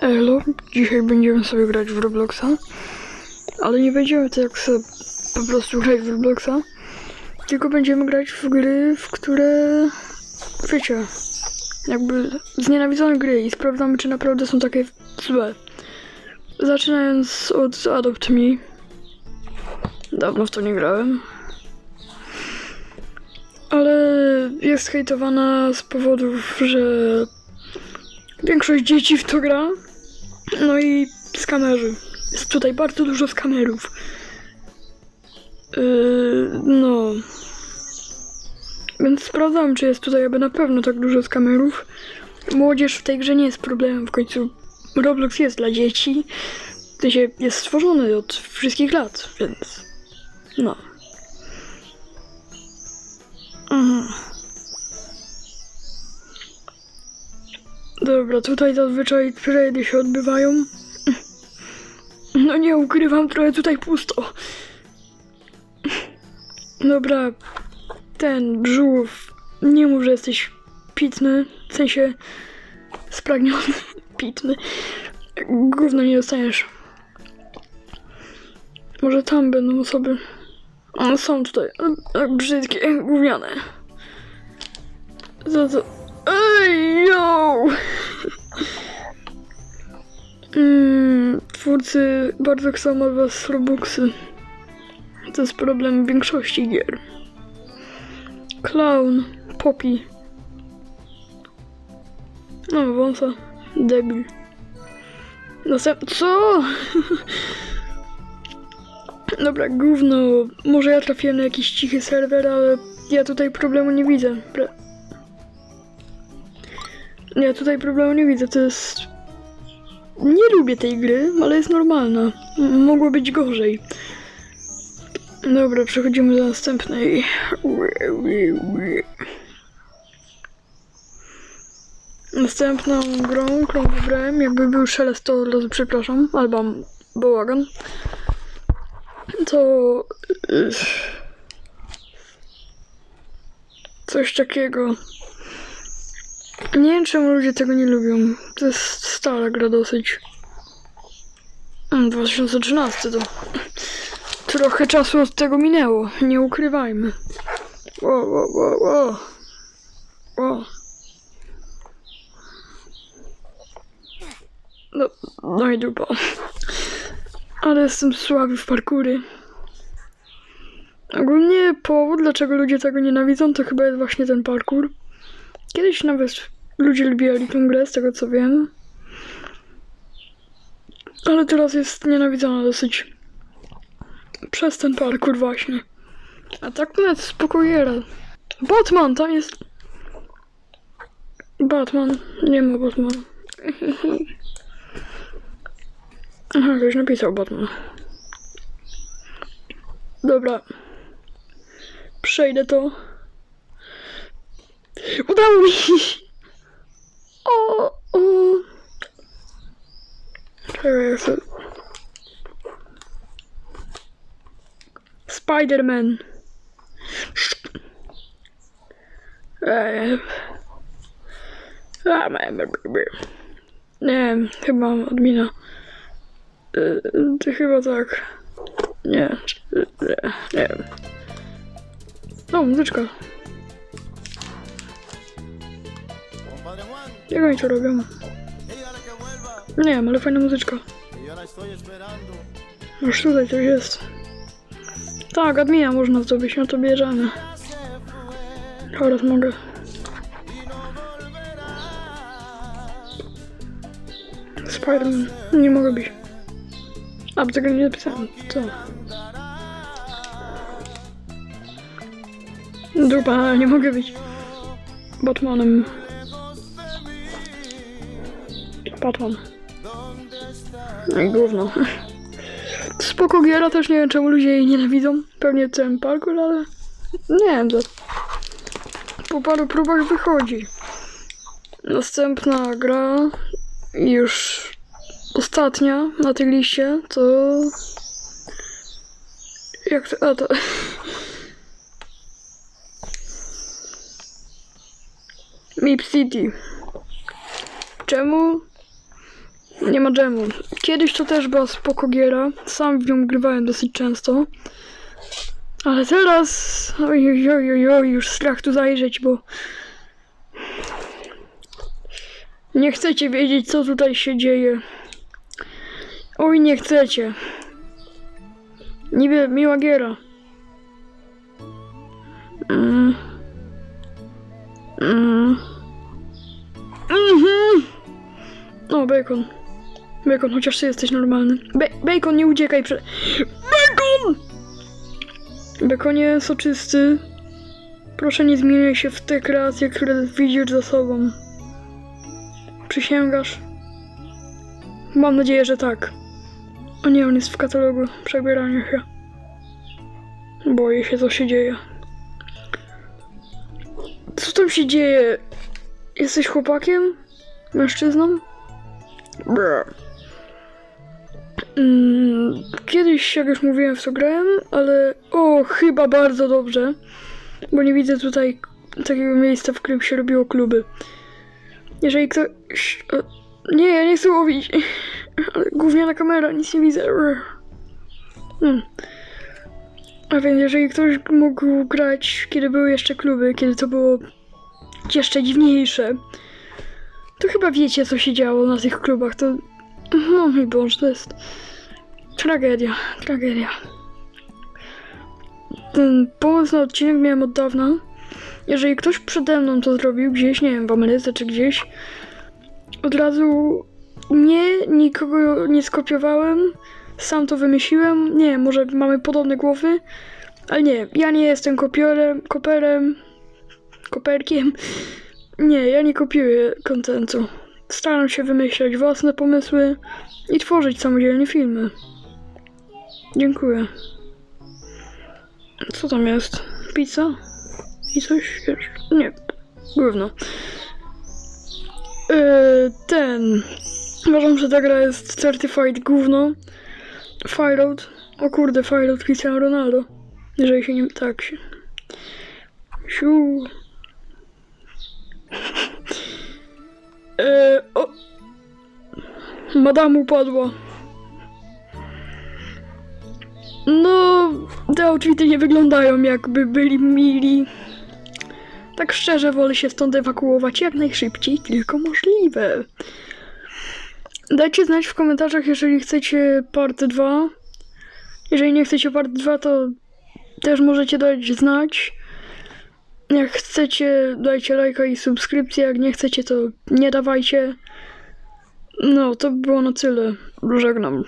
Elo, dzisiaj będziemy sobie grać w Robloxa, ale nie będziemy tak sobie po prostu grać w Robloxa, tylko będziemy grać w gry, w które, wiecie, jakby znienawidzone gry i sprawdzamy, czy naprawdę są takie złe. Zaczynając od Adopt Me. Dawno w to nie grałem. Ale jest hejtowana z powodów, że większość dzieci w to gra. No i skamerzy. Jest tutaj bardzo dużo skamerów. Yy, no. Więc sprawdzam, czy jest tutaj aby na pewno tak dużo skamerów. Młodzież w tej grze nie jest problemem. W końcu Roblox jest dla dzieci. W jest stworzony od wszystkich lat, więc. No. Mhm. Dobra, tutaj zazwyczaj trady się odbywają. No nie ukrywam, trochę tutaj pusto. Dobra, ten brzuch, nie mów, że jesteś pitny, w sensie spragniony, pitny. Gówno nie dostaniesz. Może tam będą osoby. One są tutaj, brzydkie, gówniane. Za co? Yo! Mm, twórcy bardzo chcą od was Robuxy. To jest problem większości gier. Clown, Poppy. No, wąsa. Debil. Następ... Co? Dobra, gówno. Może ja trafiłem na jakiś cichy serwer, ale ja tutaj problemu nie widzę. Ja tutaj problemu nie widzę, to jest... Nie lubię tej gry, ale jest normalna. M- Mogło być gorzej. Dobra, przechodzimy do następnej. Następną grą, którą wybrałem, jakby był szelest, to od razu przepraszam, albo bałagan. To... y, Coś takiego. Nie wiem, czemu ludzie tego nie lubią. To jest stara gra dosyć. Mm, 2013 to... Trochę czasu od tego minęło, nie ukrywajmy. Ło. Ło. No, no i dupa. Ale jestem słaby w parkury. Ogólnie powód, dlaczego ludzie tego nienawidzą, to chyba jest właśnie ten parkour. Kiedyś nawet ludzie lubili tę grę, z tego co wiem. Ale teraz jest nienawidzona dosyć. Przez ten parkour właśnie. A tak jest spokojera. Batman, tam jest... Batman. Nie ma Batmana. Aha, ktoś napisał Batman. Dobra. Przejdę to. Udało mi się! O, o. Czekaj, ja chcę... Spider-Man. Eee. A, me- me- me- Nie wiem, chyba mam admina. Eee, To chyba tak. Nie, czy- nie, nie wiem. O, muzyczka. Jak oni to robią? vuelva, Nie wiem, ale fajna muzyczka. Już tutaj coś jest. Tak, admina można zdobyć, no to bierzemy. Teraz mogę. Spiderman. Nie mogę być. A, bo tego nie napisałem. Co? Dupa, nie mogę być. Batmanem. Batman. No gówno. Spoko giera, też nie wiem czemu ludzie jej nienawidzą. Pewnie ten parkour, ale nie wiem, za... po paru próbach wychodzi. Następna gra, już ostatnia na tej liście, to... Jak to... A to... Mip City. Czemu? Nie ma dżemu. Kiedyś to też była spoko giera. Sam w nią grywałem dosyć często. Ale teraz... Oj, oj, oj, oj, już strach tu zajrzeć, bo... Nie chcecie wiedzieć, co tutaj się dzieje. Oj, nie chcecie. Niby miła giera. Mm. Mm. Mhm. O, bacon. Bacon, chociaż ty jesteś normalny. Be bacon, nie uciekaj przed... Bacon! Baconie soczysty. Proszę nie zmieniaj się w te kreacje, które widzisz za sobą. Przysięgasz? Mam nadzieję, że tak. O nie, on jest w katalogu przebierania się. Boję się, co się dzieje. Co tam się dzieje? Jesteś chłopakiem? Mężczyzną? Brr. Mm, kiedyś, jak już mówiłem, w to grałem, ale o, chyba bardzo dobrze, bo nie widzę tutaj takiego miejsca, w którym się robiło kluby. Jeżeli ktoś... Nie, ja nie chcę łowić. Gówniana kamera, nic nie widzę. Hmm. A więc jeżeli ktoś mógł grać, kiedy były jeszcze kluby, kiedy to było jeszcze dziwniejsze, to chyba wiecie, co się działo na tych klubach. To. No mój Boże, to jest. Tragedia, tragedia. Ten pomysł na odcinek miałem od dawna. Jeżeli ktoś przede mną to zrobił, gdzieś, nie wiem, w Ameryce czy gdzieś, od razu nie, nikogo nie skopiowałem, sam to wymyśliłem. Nie, może mamy podobne głowy, ale nie, ja nie jestem kopiorem, koperem, koperkiem. Nie, ja nie kopiuję kontentu. Staram się wymyślać własne pomysły i tworzyć samodzielnie filmy. Dziękuję. Co tam jest? Pizza? I coś jeszcze? Nie. Gówno. Yy, ten. Uważam, że ta gra jest certified gówno. Fireout. O kurde, Fireout Cristiano Ronaldo. Jeżeli się nie... Tak się... Siu. Eee, o. Madame upadła. No, te outfity nie wyglądają jakby byli mili. Tak szczerze wolę się stąd ewakuować jak najszybciej, tylko możliwe. Dajcie znać w komentarzach, jeżeli chcecie part 2. Jeżeli nie chcecie part 2, to też możecie dać znać. Jak chcecie, dajcie lajka i subskrypcję. Jak nie chcecie, to nie dawajcie. No, to by było na tyle. Żegnam.